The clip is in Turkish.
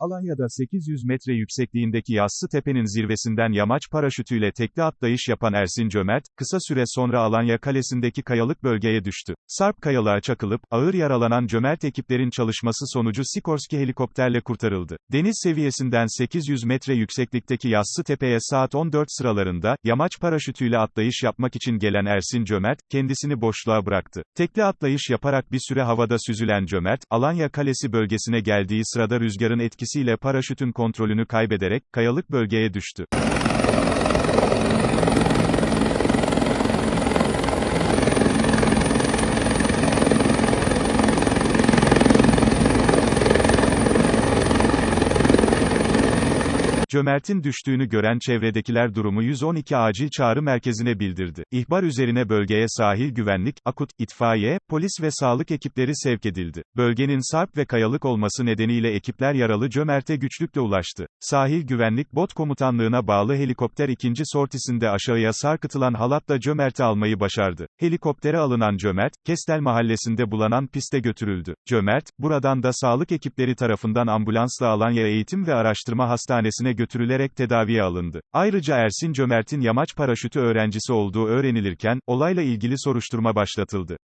Alanya'da 800 metre yüksekliğindeki Yassı Tepe'nin zirvesinden yamaç paraşütüyle tekli atlayış yapan Ersin Cömert, kısa süre sonra Alanya Kalesi'ndeki kayalık bölgeye düştü. Sarp kayalığa çakılıp, ağır yaralanan Cömert ekiplerin çalışması sonucu Sikorski helikopterle kurtarıldı. Deniz seviyesinden 800 metre yükseklikteki Yassı Tepe'ye saat 14 sıralarında, yamaç paraşütüyle atlayış yapmak için gelen Ersin Cömert, kendisini boşluğa bıraktı. Tekli atlayış yaparak bir süre havada süzülen Cömert, Alanya Kalesi bölgesine geldiği sırada rüzgarın etkisiyle paraşütün kontrolünü kaybederek, kayalık bölgeye düştü. Cömert'in düştüğünü gören çevredekiler durumu 112 acil çağrı merkezine bildirdi. İhbar üzerine bölgeye sahil güvenlik, akut, itfaiye, polis ve sağlık ekipleri sevk edildi. Bölgenin sarp ve kayalık olması nedeniyle ekipler yaralı Cömert'e güçlükle ulaştı. Sahil güvenlik bot komutanlığına bağlı helikopter ikinci sortisinde aşağıya sarkıtılan halatla Cömert'i almayı başardı. Helikoptere alınan Cömert, Kestel mahallesinde bulanan piste götürüldü. Cömert, buradan da sağlık ekipleri tarafından ambulansla Alanya Eğitim ve Araştırma Hastanesi'ne götürülerek tedaviye alındı. Ayrıca Ersin Cömert'in yamaç paraşütü öğrencisi olduğu öğrenilirken, olayla ilgili soruşturma başlatıldı.